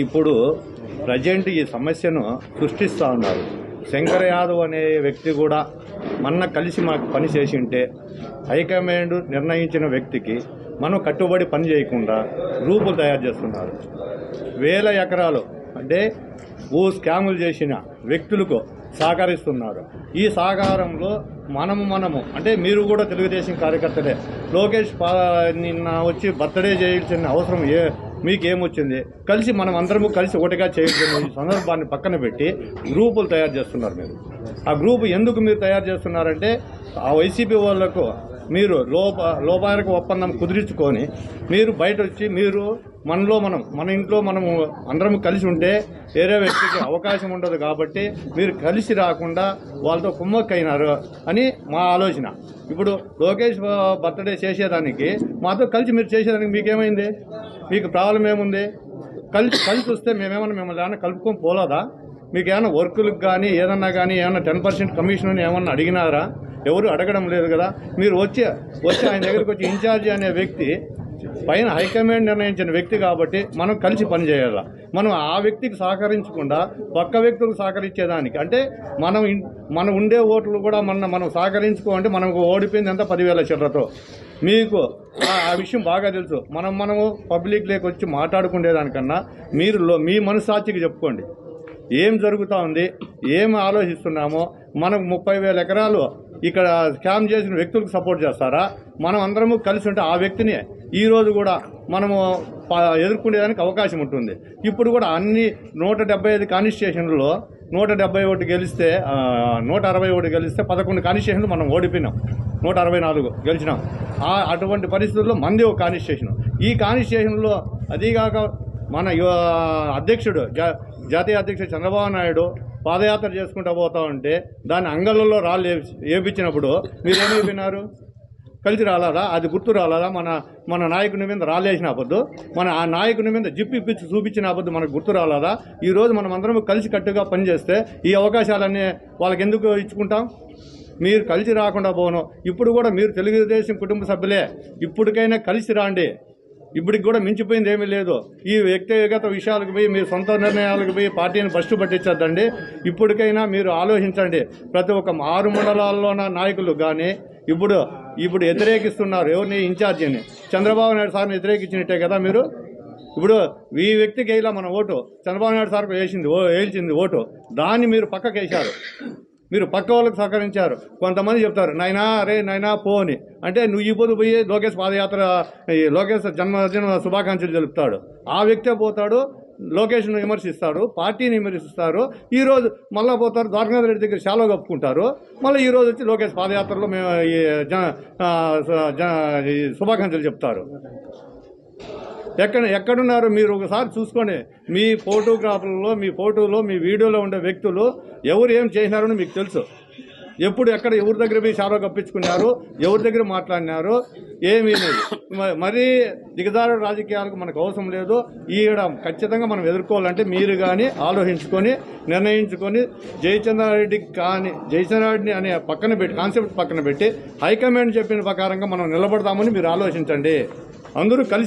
ఇప్పుడు ప్రజెంట్ ఈ సమస్యను సృష్టిస్తూ ఉన్నారు. శంకర్ యాదవ్ అనే వ్యక్తి కూడా మొన్న కలిసి మాకు పని చేసి ఉంటే హైకమాండ్ నిర్ణయించిన వ్యక్తికి మనం కట్టుబడి పని చేయకుండా రూపులు తయారు చేస్తున్నారు. వేల ఎకరాలు అంటే ఓ స్కాములు చేసిన వ్యక్తులకు సహకరిస్తున్నారు. ఈ సహకారంలో మనము మనము అంటే మీరు కూడా తెలుగుదేశం కార్యకర్తలే లోకేష్ నిన్న వచ్చి బర్త్డే చేయాల్సిన అవసరం ఏ మీకేమొచ్చింది? కలిసి మనం అందరము కలిసి ఒకటిగా చేయాల్సిన ఈ సందర్భాన్ని పక్కన పెట్టి గ్రూపులు తయారు చేస్తున్నారు మీరు. ఆ గ్రూప్ ఎందుకు మీరు తయారు చేస్తున్నారంటే ఆ వైసీపీ వాళ్ళకు మీరు లోప లోపాయక ఒప్పందం కుదిరించుకొని మీరు బయట వచ్చి మీరు మనలో మనం మన ఇంట్లో మనము అందరం కలిసి ఉంటే వేరే వ్యక్తికి అవకాశం ఉండదు కాబట్టి మీరు కలిసి రాకుండా వాళ్ళతో కుమ్మక్కైనారు అని మా ఆలోచన. ఇప్పుడు లోకేష్ బర్త్డే చేసేదానికి మాతో కలిసి మీరు చేసేదానికి మీకేమైంది? మీకు ప్రాబ్లం ఏముంది? కలిసి కలిసి వస్తే మేమేమన్నా మిమ్మల్ని ఏమైనా కలుపుకొని పోలేదా? మీకు ఏమైనా వర్కులకు కానీ ఏదన్నా కానీ ఏమైనా టెన్ పర్సెంట్ కమిషన్ అని ఏమన్నా అడిగినారా? ఎవరు అడగడం లేదు కదా. మీరు వచ్చి వచ్చి ఆయన దగ్గరికి వచ్చి ఇన్ఛార్జి అనే వ్యక్తి పైన హైకమాండ్ నిర్ణయించిన వ్యక్తి కాబట్టి మనం కలిసి పనిచేయాలి మనం ఆ వ్యక్తికి సహకరించకుండా పక్క వ్యక్తులకు సహకరించేదానికి. అంటే మనం మనం ఉండే ఓట్లు కూడా మన మనం సహకరించుకో అంటే మనకు ఓడిపోయింది ఎంత పదివేల చిల్లరతో. మీకు ఆ- ఆ విషయం బాగా తెలుసు. మనం మనము పబ్లిక్ లేక వచ్చి మాట్లాడుకునేదానికన్నా మీరు లో- మీ మనస్సాక్షికి చెప్పుకోండి. ఏం జరుగుతూ ఉంది? ఏం ఆలోచిస్తున్నామో? మనకు ముప్పై వేల ఎకరాలు ఇక్కడ స్కామ్ చేసిన వ్యక్తులకు సపోర్ట్ చేస్తారా? మనం అందరము కలిసి ఉంటే ఆ వ్యక్తిని ఈ రోజు కూడా మనము ప- ఎదుర్కొనేదానికి అవకాశం ఉంటుంది. ఇప్పుడు కూడా అన్ని నూట డెబ్బై ఐదు కాన్స్టిట్యూషన్లలో నూట డెబ్బై ఒకటి గెలిస్తే నూట అరవై ఒకటి గెలిస్తే పదకొండు కాన్స్టిట్యూషన్లు మనం ఓడిపోయినాం. నూట అరవై నాలుగు గెలిచినాం. ఆ అటువంటి పరిస్థితుల్లో మంది ఒక కాన్స్టిట్యూషన్ ఈ కాన్స్టిట్యూషన్లో అదీగాక మన యువ అధ్యక్షుడు జా జాతీయ అధ్యక్షుడు చంద్రబాబు నాయుడు పాదయాత్ర చేసుకుంటూ పోతా ఉంటే దాని అంగళ్ళలో రాళ్ళు ఏపి- ఏపించినప్పుడు మీరేమైపోయినారు కలిసి రాలేదా అది గుర్తు రాలేదా మన మన నాయకుని మీద రాలేసిన అబద్దు మన ఆ నాయకుని మీద జిప్పిప్పించి చూపించిన అబద్దు మనకు గుర్తు రాలేదా ఈ రోజు మనం అందరం కలిసి కట్టుగా పనిచేస్తే ఈ అవకాశాలన్నీ వాళ్ళకి ఎందుకు ఇచ్చుకుంటాం? మీరు కలిసి రాకుండా పోను. ఇప్పుడు కూడా మీరు తెలుగుదేశం కుటుంబ సభ్యులే. ఇప్పటికైనా కలిసి రాండి. ఇప్పటికి కూడా మించిపోయింది ఏమీ లేదు. ఈ వ్యక్తిగత విషయాలకు పోయి మీ సొంత నిర్ణయాలకు పోయి పార్టీని ఫస్ట్ పట్టించద్దండి. ఇప్పటికైనా మీరు ఆలోచించండి. ప్రతి ఒక్క ఆరు మండలాల్లోన నాయకులు కానీ ఇప్పుడు ఇప్పుడు వ్యతిరేకిస్తున్నారు ఎవరిని? ఇన్ఛార్జిని. చంద్రబాబు నాయుడు సార్ని వ్యతిరేకించినట్టే కదా మీరు? ఇప్పుడు ఈ వ్యక్తికి వేయాల మన ఓటు చంద్రబాబు నాయుడు సార్కు వేసింది ఓ వేల్చింది ఓటు. దాన్ని మీరు పక్కకేశారు. మీరు పక్క వాళ్ళకి సహకరించారు. కొంతమంది చెప్తారు నైనా అరే నైనా పో అని. అంటే నువ్వు ఈ పొద్దు పోయి లోకేష్ పాదయాత్ర ఈ లోకేష్ జన్మదిన శుభాకాంక్షలు తెలుపుతాడు. ఆ వ్యక్తే పోతాడు లోకేష్ను విమర్శిస్తాడు పార్టీని విమర్శిస్తారు. ఈరోజు మళ్ళీ పోతారు ద్వారకానాథ్ రెడ్డి దగ్గర చాలా కప్పుకుంటారు. మళ్ళీ ఈరోజు వచ్చి లోకేష్ పాదయాత్రలో మేము ఈ జన జన శుభాకాంక్షలు చెప్తారు. ఎక్కడ ఎక్కడున్నారు మీరు ఒకసారి చూసుకోండి మీ ఫోటోగ్రాఫర్లో మీ ఫోటోలో మీ వీడియోలో ఉండే వ్యక్తులు ఎవరు ఏం చేసినారని మీకు తెలుసు. ఎప్పుడు ఎక్కడ ఎవరి దగ్గర మీ షాలో కప్పించుకున్నారు ఎవరి దగ్గర మాట్లాడినారు ఏమీ లేదు. మరీ దిగదారు రాజకీయాలకు మనకు అవసరం లేదు. ఈడ ఖచ్చితంగా మనం ఎదుర్కోవాలంటే మీరు కానీ ఆలోచించుకొని నిర్ణయించుకొని జయచంద్రారెడ్డికి కానీ జయచంద్రారెడ్డిని అనే పక్కన పెట్టి కాన్సెప్ట్ పక్కన పెట్టి హైకమాండ్ చెప్పిన ప్రకారంగా మనం నిలబడతామని మీరు ఆలోచించండి. అందరూ కలిసి